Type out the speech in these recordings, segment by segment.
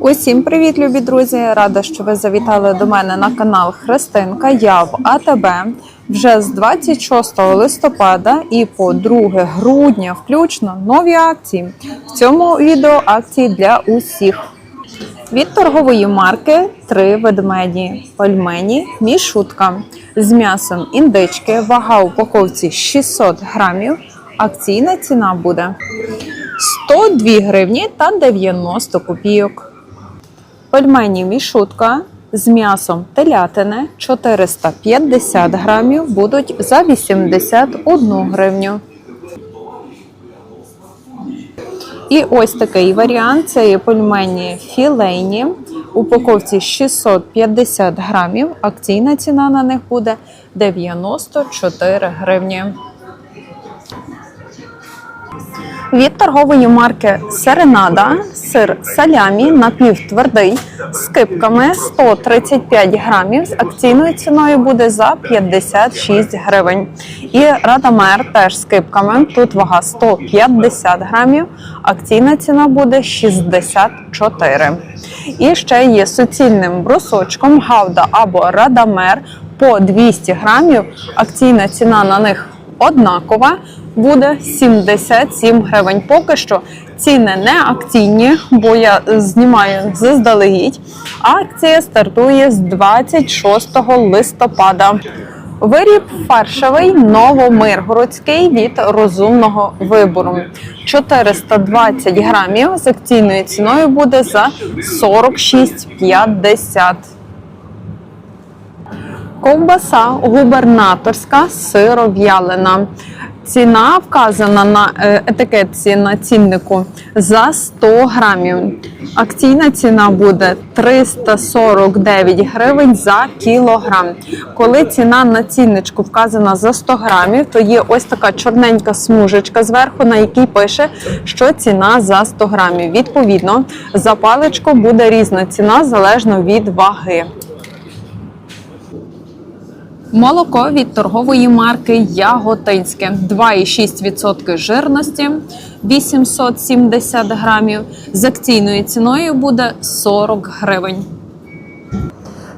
Усім привіт, любі друзі! Рада, що ви завітали до мене на канал Христинка. Я в АТБ вже з 26 листопада і по 2 грудня включно нові акції. В цьому відео акції для усіх. Від торгової марки три ведмеді пельмені мішутка з м'ясом індички. Вага упаковці 600 грамів. Акційна ціна буде 102 гривні та 90 копійок. Пельмені мішутка з м'ясом телятини 450 грамів будуть за 81 гривню. І ось такий варіант це є пельмені філейні. Упаковці 650 грамів. Акційна ціна на них буде 94 гривні. Від торгової марки Серенада сир салямі напівтвердий з кипками 135 грамів. З акційною ціною буде за 56 гривень. І Радамер теж з кипками. Тут вага 150 грамів. Акційна ціна буде 64. І ще є суцільним брусочком Гауда або Радамер по 200 грамів. Акційна ціна на них однакова буде 77 гривень. Поки що ціни не акційні, бо я знімаю заздалегідь. Акція стартує з 26 листопада. Виріб фаршевий новомиргородський від розумного вибору. 420 грамів з акційною ціною буде за 46,50. Ковбаса губернаторська сиров'ялина. Ціна вказана на е, етикетці на ціннику за 100 грамів. Акційна ціна буде 349 гривень за кілограм. Коли ціна на цінничку вказана за 100 грамів, то є ось така чорненька смужечка зверху, на якій пише, що ціна за 100 грамів. Відповідно, за паличку буде різна ціна залежно від ваги. Молоко від торгової марки Яготинське 2,6% жирності 870 грамів. З акційною ціною буде 40 гривень.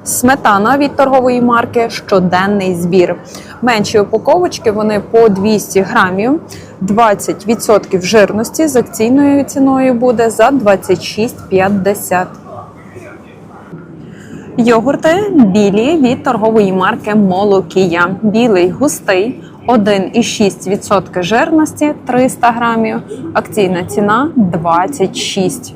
Сметана від торгової марки щоденний збір. Менші упаковочки вони по 200 грамів, 20% жирності з акційною ціною буде за 26,50. Йогурти білі від торгової марки Молокія. Білий густий 1,6% жирності 300 грамів. Акційна ціна 26.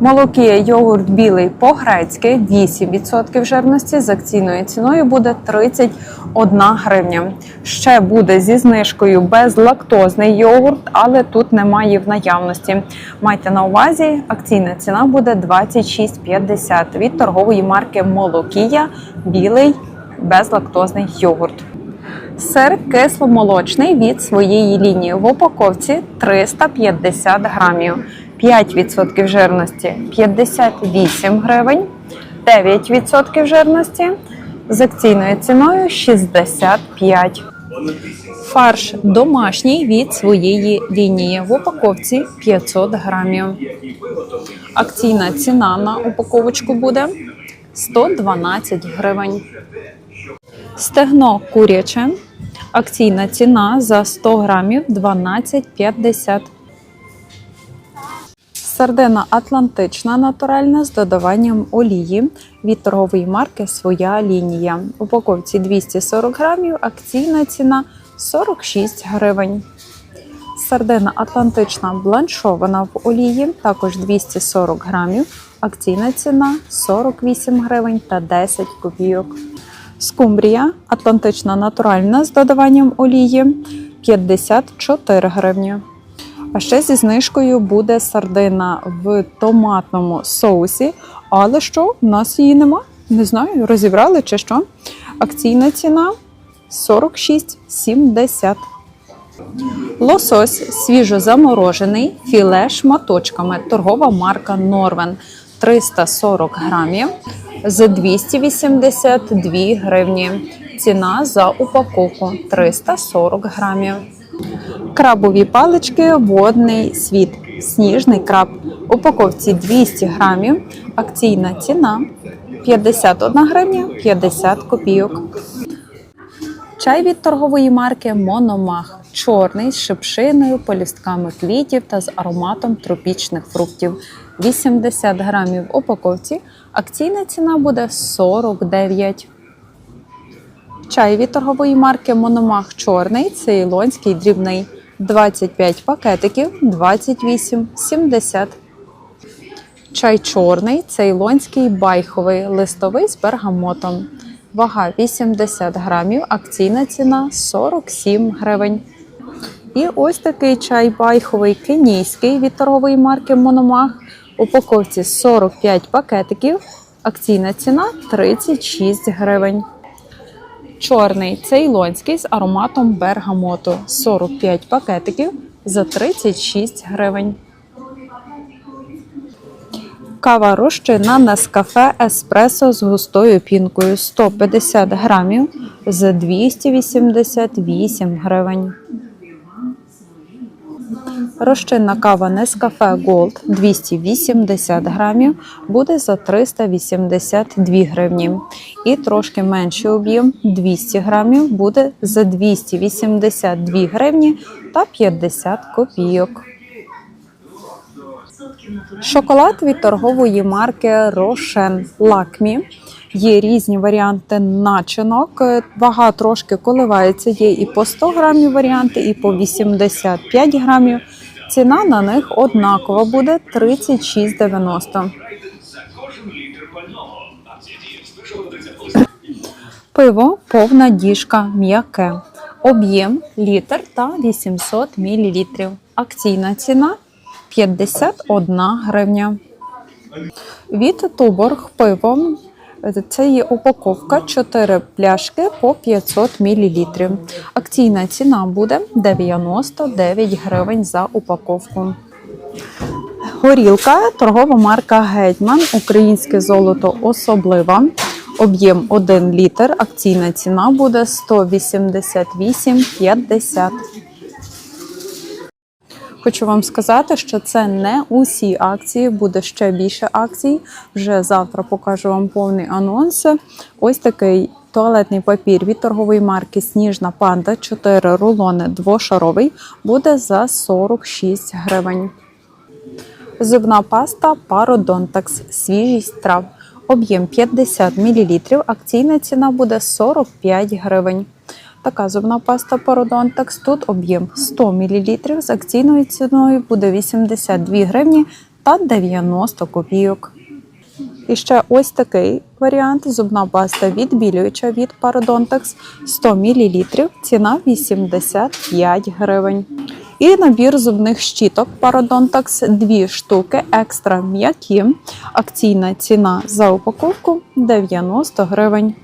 Молокія йогурт білий по-грецьки 8% жирності з акційною ціною буде 31 гривня. Ще буде зі знижкою безлактозний йогурт, але тут немає в наявності. Майте на увазі, акційна ціна буде 26,50 від торгової марки Молокія білий безлактозний йогурт. Сир кисломолочний від своєї лінії в упаковці 350 грамів. 5% жирності 58 гривень, 9% жирності з акційною ціною 65. Фарш домашній від своєї лінії в упаковці 500 грамів. Акційна ціна на упаковочку буде 112 гривень. Стегно куряче. Акційна ціна за 100 грамів 12,50. Сардина Атлантична натуральна з додаванням олії від торгової марки Своя лінія. В упаковці 240 грамів, акційна ціна 46 гривень. Сардина Атлантична бланшована в олії, також 240 грамів. Акційна ціна 48 гривень та 10 копійок. Скумбрія Атлантична натуральна з додаванням олії 54 гривні. А ще зі знижкою буде сардина в томатному соусі. Але що? У нас її нема. Не знаю, розібрали чи що. Акційна ціна 46,70. Лосось свіжозаморожений, філе шматочками. Торгова марка Норвен 340 грамів за 282 гривні. Ціна за упаковку 340 грамів. Крабові палички водний світ сніжний краб. Упаковці 200 грамів. Акційна ціна 51 гривня 50 копійок. Чай від торгової марки Мономах. Чорний з шипшиною, полістками квітів та з ароматом тропічних фруктів. 80 грамів в упаковці. Акційна ціна буде 49. Чай від торгової марки Мономах Чорний, цейлонський дрібний. 25 пакетиків, 28,70. Чай чорний, цейлонський байховий, листовий з бергамотом. Вага 80 грамів, акційна ціна 47 гривень. І ось такий чай байховий кенійський від марки Мономах. Упаковці 45 пакетиків, акційна ціна 36 гривень. Чорний цейлонський з ароматом бергамоту 45 пакетиків за 36 гривень. Кава розчина Нескафе Еспресо з густою пінкою 150 грамів за 288 гривень. Розчинна кава Нескафе Gold 280 грамів буде за 382 гривні. І трошки менший об'єм 200 грамів буде за 282 гривні та 50 копійок. Шоколад від торгової марки Рошен Лакмі. Є різні варіанти начинок. Вага трошки коливається. Є і по 100 грамів варіанти, і по 85 грамів. Ціна на них однакова буде 36,90. Пиво повна діжка м'яке. Об'єм літр та 800 мл. Акційна ціна 51 гривня. Від Туборг пиво. Це є упаковка 4 пляшки по 500 мл. Акційна ціна буде 99 гривень за упаковку. Горілка, торгова марка Гетьман, українське золото особлива. Об'єм 1 літр. Акційна ціна буде 188,50. Хочу вам сказати, що це не усі акції, буде ще більше акцій. Вже завтра покажу вам повний анонс. Ось такий туалетний папір від торгової марки Сніжна панда, 4 рулони двошаровий, буде за 46 гривень. Зубна паста Пародонтакс, свіжість трав. Об'єм 50 мл, акційна ціна буде 45 гривень. Така зубна паста Пародонтакс. Тут об'єм 100 мл, з акційною ціною буде 82 гривні та 90 копійок. І ще ось такий варіант: зубна паста відбілююча від Пародонтакс 100 мл, ціна 85 гривень. І набір зубних щіток Parodontax 2 штуки екстра м'які. Акційна ціна за упаковку 90 гривень.